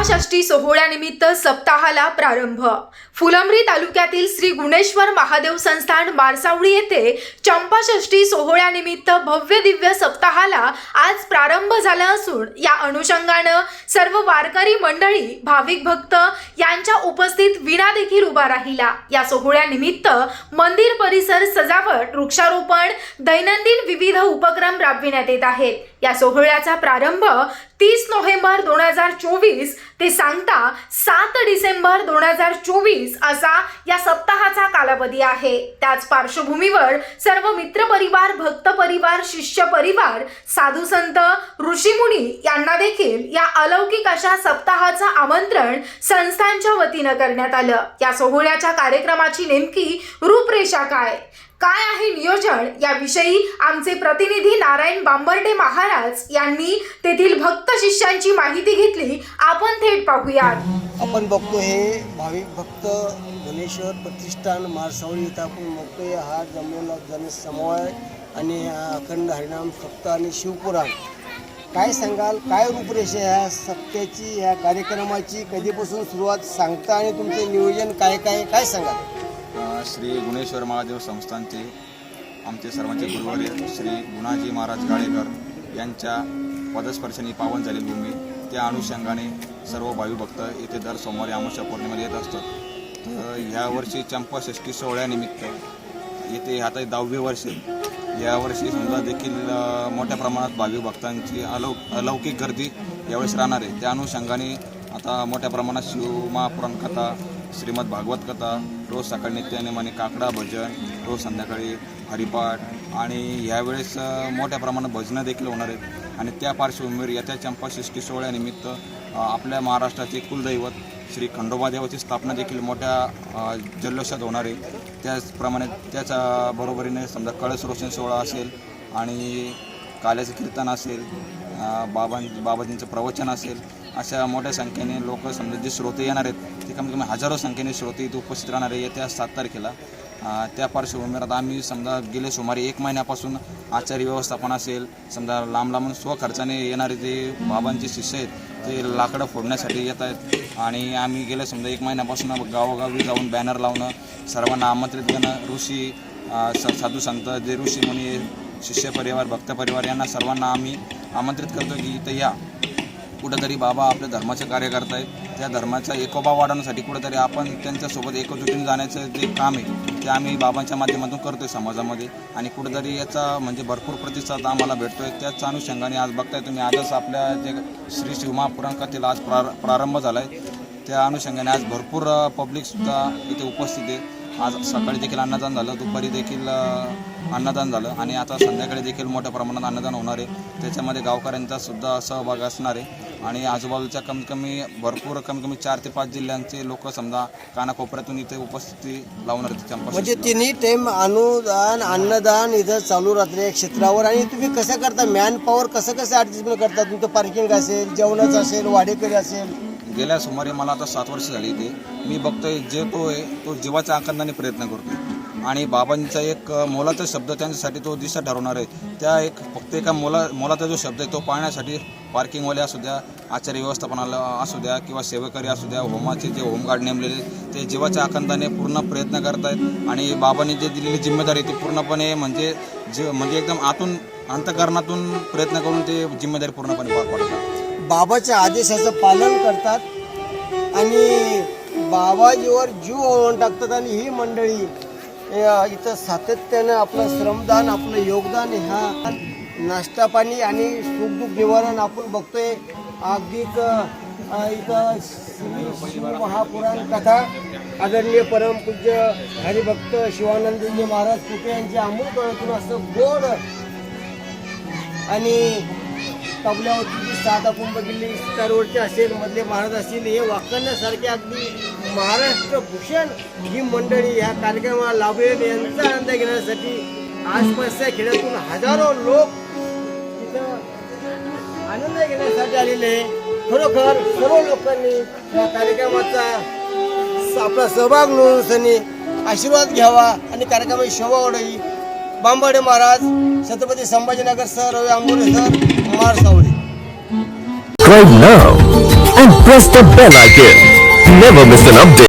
चंपाषष्ठी सोहळ्यानिमित्त सप्ताहाला प्रारंभ. फुलंब्री तालुक्यातील श्री गुणेश्वर महादेव संस्थान मारसावळी येथे चंपाषष्ठी सोहळ्यानिमित्त भव्य दिव्य सप्ताहाला आज प्रारंभ झाला असून या अनुषंगानं सर्व वारकरी मंडळी भाविक भक्त यांच्या उपस्थित विना देखील उभा राहिला. या सोहळ्यानिमित्त मंदिर परिसर सजावट वृक्षारोपण दैनंदिन विविध उपक्रम राबविण्यात येत आहेत. या सोहळ्याचा प्रारंभ तीस नोव्हेंबर दोन हजार चोवीस ते सांगता सात डिसेंबर दोन हजार चोवीस असा या सप्ताहाचा कालावधी आहे. त्याच पार्श्वभूमीवर सर्व मित्रपरिवार भक्त परिवार शिष्य परिवार साधू संत ऋषीमुनी यांना देखील या अलौकिक अशा सप्ताहाचं आमंत्रण संस्थांच्या वतीनं करण्यात आलं या सोहळ्याच्या कार्यक्रमाची नेमकी रूपरेषा काय? काय आहे नियोजन? याविषयी आमचे प्रतिनिधी नारायण बांबर्डे महाराज यांनी तेथील भक्त शिष्यांची माहिती घेतली. आपण थेट पाहूयात. आपण बघतो हे भाविक भक्त धनेश्वर प्रतिष्ठान मारसावळी इथं आपण बघतोय. हा जमलेला जनसमूह आहे आणि अखंड हरिनाम सप्ताह आणि शिवपुराण. काय सांगाल? काय रूपरेषा ह्या सप्त्याची या कार्यक्रमाची? कधीपासून सुरुवात सांगता आणि तुमचे नियोजन काय काय काय सांगाल? श्री गुणेश्वर महादेव संस्थानचे आमचे सर्वांचे गुरुवर्य श्री गुणाजी महाराज गाळेकर यांच्या पदस्पर्शाने पावन झाली भूमी. त्या अनुषंगाने सर्व भाविभक्त येथे दर सोमवारी अमावस्या पौर्णिमेला येत असतात. तर ह्यावर्षी चंपाषष्ठी सोहळ्यानिमित्त येथे आता दहावे वर्ष यावर्षी समजा देखील मोठ्या प्रमाणात भाविक भक्तांची अलौ अलौकिक गर्दी यावेळेस राहणार आहे. त्या अनुषंगाने आता मोठ्या प्रमाणात शिवमहापुराण कथा श्रीमद भागवत कथा रोज सकाळी नित्यानेमाने काकडा भजन रोज संध्याकाळी हरिपाठ आणि यावेळेस मोठ्या प्रमाणात भजनं देखील होणार आहेत. आणि त्या पार्श्वभूमीवर येत्या चंपाषष्ठी सोहळ्यानिमित्त आपल्या महाराष्ट्राचे कुलदैवत श्री खंडोबा देवाची स्थापना देखील मोठ्या जल्लोषात होणार. आहे त्याचप्रमाणे त्याच्या बरोबरीने समजा कळस रोशन सोहळा असेल आणि काल्याचं कीर्तन असेल बाबां बाबाजींचं प्रवचन असेल अशा मोठ्या संख्येने लोक समजा जे श्रोते येणार आहेत ते कमी कमी हजारो संख्येने श्रोते इथे उपस्थित राहणार आहे येत्या सात तारखेला त्या पार्श्वभूमीवर आता आम्ही समजा गेले सुमारे एक महिन्यापासून आचार्य व्यवस्थापन असेल समजा लांब लांबून स्वखर्चाने येणारे जे बाबांचे शिष्य आहेत ते लाकडं फोडण्यासाठी येत आहेत. आणि आम्ही गेल्या समजा एक महिन्यापासून गावोगावी जाऊन बॅनर लावणं सर्वांना आमंत्रित करणं ऋषी साधू संत जे ऋषी मुनी शिष्य परिवार भक्त परिवार यांना सर्वांना आम्ही आमंत्रित करतो की इथं या. कुठंतरी बाबा आपल्या धर्माचे कार्य करतायत त्या धर्माचा एकोबा वाढवण्यासाठी कुठंतरी आपण त्यांच्यासोबत एकजुटीने जाण्याचं जे काम आहे ते आम्ही बाबांच्या माध्यमातून करतोय समाजामध्ये. आणि कुठेतरी याचा म्हणजे भरपूर प्रतिसाद आम्हाला भेटतोय. त्याच अनुषंगाने आज बघताय तुम्ही आजच आपल्या जे श्री शिवमहापुराण कथेला आज प्रार प्रारंभ झाला आहे त्या अनुषंगाने आज भरपूर पब्लिकसुद्धा इथे उपस्थित आहे. आज सकाळी देखील अन्नदान झालं दुपारी देखील अन्नदान झालं आणि आता संध्याकाळी देखील मोठ्या प्रमाणात अन्नदान होणार आहे. त्याच्यामध्ये गावकऱ्यांचा सुद्धा सहभाग असणार आहे आणि आजूबाजूच्या कमीत कमी भरपूर कमीत कमी चार ते पाच जिल्ह्यांचे लोक समजा कानाकोपऱ्यातून इथे उपस्थिती लावणार म्हणजे. तिन्ही टाइम अनुदान अन्नदान इथं चालू राहते क्षेत्रावर. आणि तुम्ही कसं करता? मॅन पॉवर कसं कसं ॲडजस्टमेंट करता? तुमचं पार्किंग असेल जेवणाचं असेल वाडेकरी असेल. गेल्या सुमारे मला आता सात वर्ष झाली इथे. मी बघतोय जे तो आहे तो जीवाच्या आकांदाने प्रयत्न करतोय. आणि बाबांचा एक मोलाचा शब्द त्यांच्यासाठी तो दिशा ठरवणार आहे. त्या एक फक्त एका मोला मोलाचा जो शब्द आहे तो पाळण्यासाठी पार्किंगवाले असू द्या आचार्य व्यवस्थापनाला असू द्या किंवा सेवेकरी असू द्या होमाचे जे होमगार्ड नेमलेले ते जीवाच्या आखंदाने पूर्ण प्रयत्न करत आहेत आणि बाबांनी जे दिलेली जिम्मेदारी ती पूर्णपणे म्हणजे जे म्हणजे एकदम आतून अंतकरणातून प्रयत्न करून ते जिम्मेदारी पूर्णपणे पार पाडतात. बाबाच्या आदेशाचं पालन करतात आणि बाबाजीवर जीव ओळून टाकतात आणि ही मंडळी इथं सातत्यानं आपलं श्रमदान आपलं योगदान ह्या नाश्ता पाणी आणि सुखदुःख निवारण आपण बघतोय. अगदी इथं शिव महापुराण कथा आदरणीय परमपूज्य हरिभक्त शिवानंदजी महाराज कुटे यांच्या अमूल असं गोड आणि तबल्यावरची जी सात आपण बघितली असेल मधले महाराज असतील हे वाकण्यासारखे अगदी महाराष्ट्र भूषण ही मंडळी ह्या कार्यक्रमाला लाभेल यांचा आनंद घेण्यासाठी आसपासच्या खेड्यातून हजारो लोक तिथं आनंद घेण्यासाठी आलेले खरोखर सर्व लोकांनी या कार्यक्रमाचा आपला सहभाग नोंदवून आशीर्वाद घ्यावा आणि कार्यक्रमाची शोभा वाढावी. Bambade Maharaj Chhatrapati Sambhajinagar sir Ravi Ambore sir Kumar Sawale Right now and press the bell icon. Never miss an update.